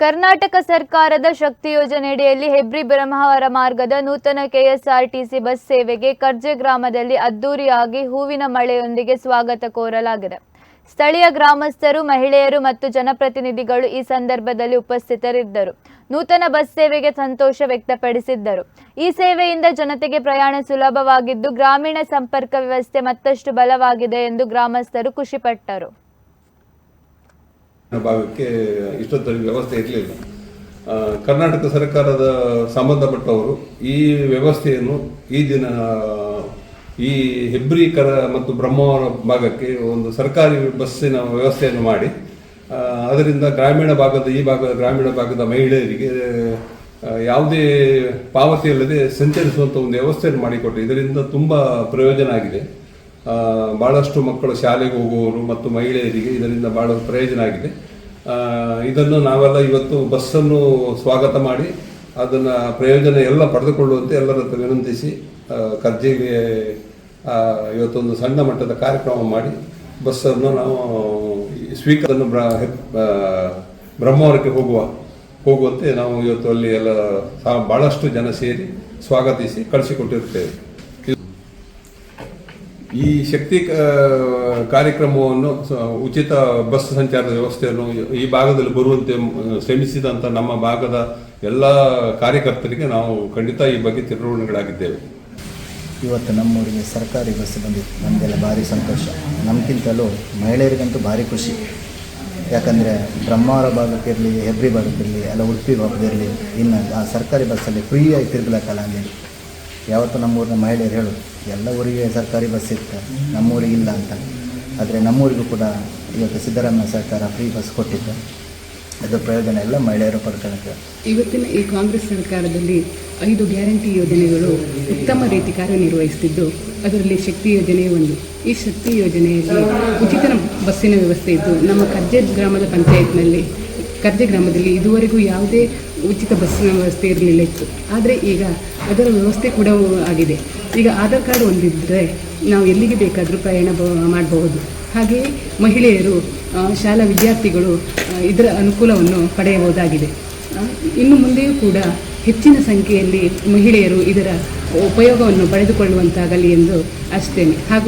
ಕರ್ನಾಟಕ ಸರ್ಕಾರದ ಶಕ್ತಿ ಯೋಜನೆಯಡಿಯಲ್ಲಿ ಹೆಬ್ರಿ ಬ್ರಹ್ಮಾವರ ಮಾರ್ಗದ ನೂತನ ಕೆಎಸ್ಆರ್ಟಿಸಿ ಬಸ್ ಸೇವೆಗೆ ಕರ್ಜೆ ಗ್ರಾಮದಲ್ಲಿ ಅದ್ದೂರಿಯಾಗಿ ಹೂವಿನ ಮಳೆಯೊಂದಿಗೆ ಸ್ವಾಗತ ಕೋರಲಾಗಿದೆ. ಸ್ಥಳೀಯ ಗ್ರಾಮಸ್ಥರು, ಮಹಿಳೆಯರು ಮತ್ತು ಜನಪ್ರತಿನಿಧಿಗಳು ಈ ಸಂದರ್ಭದಲ್ಲಿ ಉಪಸ್ಥಿತರಿದ್ದರು. ನೂತನ ಬಸ್ ಸೇವೆಗೆ ಸಂತೋಷ ವ್ಯಕ್ತಪಡಿಸಿದ್ದರು. ಈ ಸೇವೆಯಿಂದ ಜನತೆಗೆ ಪ್ರಯಾಣ ಸುಲಭವಾಗಿದ್ದು, ಗ್ರಾಮೀಣ ಸಂಪರ್ಕ ವ್ಯವಸ್ಥೆ ಮತ್ತಷ್ಟು ಬಲವಾಗಿದೆ ಎಂದು ಗ್ರಾಮಸ್ಥರು ಖುಷಿಪಟ್ಟರು. ಭಾಗಕ್ಕೆ ಇಷ್ಟೊತ್ತಲ್ಲಿ ವ್ಯವಸ್ಥೆ ಇರಲಿಲ್ಲ. ಕರ್ನಾಟಕ ಸರ್ಕಾರದ ಸಂಬಂಧಪಟ್ಟವರು ಈ ವ್ಯವಸ್ಥೆಯನ್ನು ಈ ದಿನ, ಈ ಹೆಬ್ರಿ ಕರ ಮತ್ತು ಬ್ರಹ್ಮಾವರ ಭಾಗಕ್ಕೆ ಒಂದು ಸರ್ಕಾರಿ ಬಸ್ಸಿನ ವ್ಯವಸ್ಥೆಯನ್ನು ಮಾಡಿ ಅದರಿಂದ ಗ್ರಾಮೀಣ ಭಾಗದ, ಈ ಭಾಗದ ಗ್ರಾಮೀಣ ಭಾಗದ ಮಹಿಳೆಯರಿಗೆ ಯಾವುದೇ ಪಾವತಿ ಇಲ್ಲದೆ ಸಂಚರಿಸುವಂಥ ಒಂದು ವ್ಯವಸ್ಥೆಯನ್ನು ಮಾಡಿಕೊಟ್ಟು ಇದರಿಂದ ತುಂಬ ಪ್ರಯೋಜನ ಆಗಿದೆ. ಆ, ಬಹಳಷ್ಟು ಮಕ್ಕಳು ಶಾಲೆಗೆ ಹೋಗುವವರು ಮತ್ತು ಮಹಿಳೆಯರಿಗೆ ಇದರಿಂದ ಬಹಳ ಪ್ರಯೋಜನ ಆಗಿದೆ. ಇದನ್ನು ನಾವೆಲ್ಲ ಇವತ್ತು ಬಸ್ಸನ್ನು ಸ್ವಾಗತ ಮಾಡಿ ಅದನ್ನು ಪ್ರಯೋಜನ ಎಲ್ಲ ಪಡೆದುಕೊಳ್ಳುವಂತೆ ಎಲ್ಲರ ಹತ್ರ ವಿನಂತಿಸಿ ಕರ್ಜೆಗೆ ಇವತ್ತೊಂದು ಸಣ್ಣ ಮಟ್ಟದ ಕಾರ್ಯಕ್ರಮ ಮಾಡಿ ಬಸ್ಸನ್ನು ನಾವು ಸ್ವೀಕರನ್ನು ಬ್ರಹ್ಮವರಕ್ಕೆ ಹೋಗುವ ಹೋಗುವಂತೆ ನಾವು ಇವತ್ತು ಅಲ್ಲಿ ಎಲ್ಲ ಭಾಳಷ್ಟು ಜನ ಸೇರಿ ಸ್ವಾಗತಿಸಿ ಕಳಿಸಿಕೊಟ್ಟಿರ್ತೇವೆ ಈ ಶಕ್ತಿ ಕಾರ್ಯಕ್ರಮವನ್ನು ಉಚಿತ ಬಸ್ ಸಂಚಾರದ ವ್ಯವಸ್ಥೆಯನ್ನು ಈ ಭಾಗದಲ್ಲಿ ಬರುವಂತೆ ಶ್ರಮಿಸಿದಂಥ ನಮ್ಮ ಭಾಗದ ಎಲ್ಲ ಕಾರ್ಯಕರ್ತರಿಗೆ ನಾವು ಖಂಡಿತ ಈ ಬಗ್ಗೆ ತಿರುವಣಿಗಳಾಗಿದ್ದೇವೆ ಇವತ್ತು ನಮ್ಮೂರಿಗೆ ಸರ್ಕಾರಿ ಬಸ್ ಬಂದಿತ್ತು. ನಮಗೆಲ್ಲ ಭಾರಿ ಸಂತೋಷ. ನಮಗಿಂತಲೂ ಮಹಿಳೆಯರಿಗಂತೂ ಭಾರಿ ಖುಷಿ. ಯಾಕಂದರೆ ಬ್ರಹ್ಮಾವರ ಭಾಗಕ್ಕಿರಲಿ ಹೆಬ್ರಿ ಭಾಗಕ್ಕಿರಲಿ ಅಲ್ಲ ಉಡುಪಿ ಭಾಗದಿರಲಿ ಇನ್ನು ಆ ಸರ್ಕಾರಿ ಬಸ್ಸಲ್ಲಿ ಫ್ರೀಯಾಗಿ ತಿರುಗಲಕ್ಕಲ್ಲ ಅಂದೇಳಿ ಯಾವತ್ತೂ ನಮ್ಮೂರಿನ ಮಹಿಳೆಯರು ಹೇಳೋದು, ಎಲ್ಲ ಊರಿಗೆ ಸರ್ಕಾರಿ ಬಸ್ ಇತ್ತು, ನಮ್ಮೂರಿಗೆ ಇಲ್ಲ ಅಂತ. ಆದರೆ ನಮ್ಮೂರಿಗೂ ಕೂಡ ಇವತ್ತು ಸಿದ್ದರಾಮಯ್ಯ ಸರ್ಕಾರ ಫ್ರೀ ಬಸ್ ಕೊಟ್ಟಿದ್ದ ಅದರ ಪ್ರಯೋಜನ ಎಲ್ಲ ಮಹಿಳೆಯರು ಪಡ್ಕೊಳ್ಳೋಕ್ಕೆ ಇವತ್ತಿನ ಈ ಕಾಂಗ್ರೆಸ್ ಸರ್ಕಾರದಲ್ಲಿ ಐದು ಗ್ಯಾರಂಟಿ ಯೋಜನೆಗಳು ಉತ್ತಮ ರೀತಿ ಕಾರ್ಯನಿರ್ವಹಿಸುತ್ತಿದ್ದು ಅದರಲ್ಲಿ ಶಕ್ತಿ ಯೋಜನೆ ಒಂದು. ಈ ಶಕ್ತಿ ಯೋಜನೆಯಲ್ಲಿ ಉಚಿತ ಬಸ್ಸಿನ ವ್ಯವಸ್ಥೆ ಇದ್ದು, ನಮ್ಮ ಕರ್ಜೆ ಗ್ರಾಮದ ಪಂಚಾಯತ್ನಲ್ಲಿ, ಕರ್ಜೆ ಗ್ರಾಮದಲ್ಲಿ ಇದುವರೆಗೂ ಯಾವುದೇ ಉಚಿತ ಬಸ್ಸಿನ ವ್ಯವಸ್ಥೆ ಇರಲಿಲ್ಲ ಇತ್ತು. ಆದರೆ ಈಗ ಅದರ ವ್ಯವಸ್ಥೆ ಕೂಡ ಆಗಿದೆ. ಈಗ ಆಧಾರ್ ಕಾರ್ಡ್ ಹೊಂದಿದ್ದರೆ ನಾವು ಎಲ್ಲಿಗೆ ಬೇಕಾದರೂ ಪ್ರಯಾಣ ಮಾಡಬಹುದು. ಹಾಗೆಯೇ ಮಹಿಳೆಯರು ಶಾಲಾ ವಿದ್ಯಾರ್ಥಿಗಳು ಇದರ ಅನುಕೂಲವನ್ನು ಪಡೆಯಬಹುದಾಗಿದೆ. ಇನ್ನು ಮುಂದೆಯೂ ಕೂಡ ಹೆಚ್ಚಿನ ಸಂಖ್ಯೆಯಲ್ಲಿ ಮಹಿಳೆಯರು ಇದರ ಉಪಯೋಗವನ್ನು ಪಡೆದುಕೊಳ್ಳುವಂತಾಗಲಿ ಎಂದು ಅಷ್ಟೇನೆ ಹಾಗೂ